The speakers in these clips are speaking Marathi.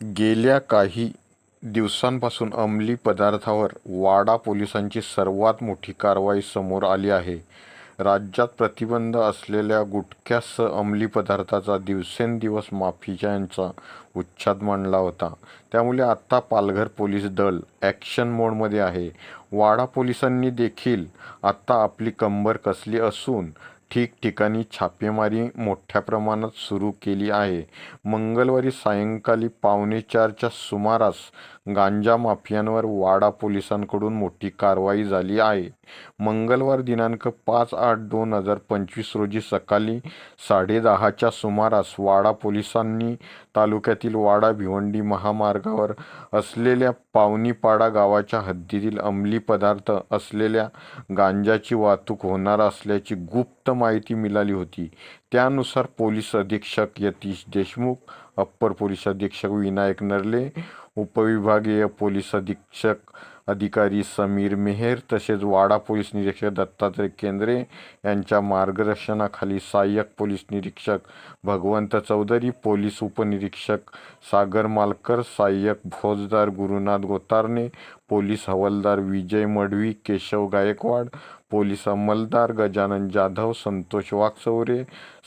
गेल्या काही दिवसांपासून अंमली पदार्थावर वाडा पोलिसांची सर्वात मोठी कारवाई समोर आली आहे. राज्यात प्रतिबंध असलेल्या गुटख्यासह अंमली पदार्थाचा दिवसेंदिवस माफियांचा उच्छाद मांडला होता. त्यामुळे आत्ता पालघर पोलीस दल ॲक्शन मोडमध्ये आहे. वाडा पोलिसांनी देखील आत्ता आपली कंबर कसली असून ठिकठिकाणी छापेमारी मोठ्या प्रमाणात सुरू केली आहे. मंगळवारी सायंकाळी पावणेचारच्या सुमारास गांजा माफियांवर वाडा पोलिसांकडून मोठी कारवाई झाली आहे. मंगळवार दिनांक पाच आठ दोन हजार पंचवीस रोजी सकाळी साडेदहाच्या सुमारास वाडा पोलिसांनी तालुक्यातील वाडा भिवंडी महामार्गावर असलेल्या पावनीपाडा गावाच्या हद्दीतील अंमली पदार्थ असलेल्या गांजाची वाहतूक होणार असल्याची गुप्त माहिती मिळाली होती. त्यानुसार पोलीस अधीक्षक यतीश देशमुख, अप्पर पोलीस अधीक्षक विनायक नरले, उपविभागीय पोलीस अधीक्षक अधिकारी समीर मेहेर तसेच वाडा पोलीस निरीक्षक दत्तात्रय केंद्रे यांच्या मार्गदर्शनाखाली सहाय्यक पोलीस निरीक्षक भगवंत चौधरी, पोलीस उपनिरीक्षक सागर मालकर, सहाय्यक फौजदार गुरुनाथ गोतारणे, पोलीस हवालदार विजय मडवी केशव गायकवाड, पोलीस अंमलदार गजानन जाधव, संतोष वाकचौरे,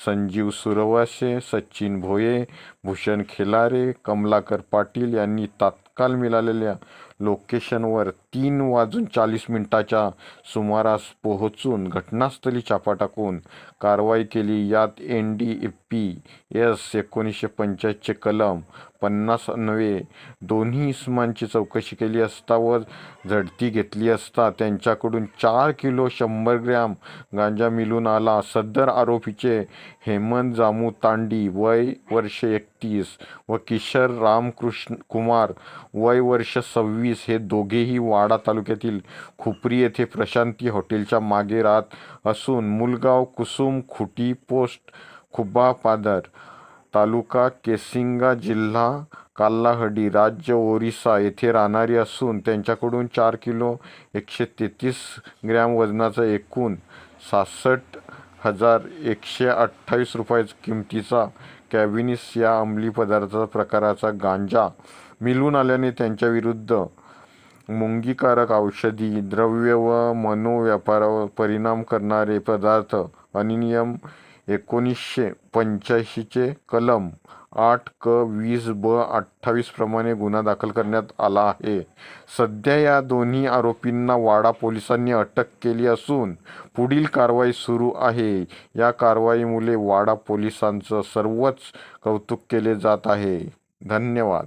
संजीव सुरवासे सचिन भोये, भूषण खिलारे, कमलाकर पाटील यांनी तात तात्काळ मिळालेल्या लोकेशनवर तीन वाजून चाळीस मिनिटाच्या सुमारास पोहोचून घटनास्थळी छापा टाकून कारवाई केली. यात N D A P S एकोणीसशे पंच्याऐंशीचे कलम पन्नास नवे दोन्ही इसमांची चौकशी केली असता व झडती घेतली असता त्यांच्याकडून चार किलो शंभर ग्रॅम गांजा मिळून आला. सदर आरोपीचे हेमंत जामू तांडी वय वर्ष एक तीस व किशोर कुमार वय वर्ष सव्वीस हे दोघेही वाडा तालुक्यातील खुपरी येथे प्रशांती हॉटेलच्या मागे राहत असून मुलगाव कुसुम खुटी पोस्ट खुर्बापादर तालुका केसिंगा जिल्हा काल्लाहडी राज्य ओरिसा येथे राहणारी असून त्यांच्याकडून चार किलो एकशे तेहतीस ग्रॅम वजनाचा एकूण सासष्ट हजार एकशे अठ्ठावीस रुपये किमतीचा कॅनॅबिस या अंमली पदार्थ प्रकाराचा गांजा मिळून आल्याने त्यांच्याविरुद्ध मुंगीकारक औषधी द्रव्य व मनोव्यापारावर परिणाम करणारे पदार्थ अधिनियम एकोणीसशे पंच्याऐंशीचे कलम आठ क वीस ब अठ्ठावीसप्रमाणे गुन्हा दाखल करण्यात आला आहे. सध्या या दोन्ही आरोपींना वाडा पोलिसांनी अटक केली असून पुढील कारवाई सुरू आहे. या कारवाईमुळे वाडा पोलिसांचं सर्वच कौतुक केले जात आहे. धन्यवाद.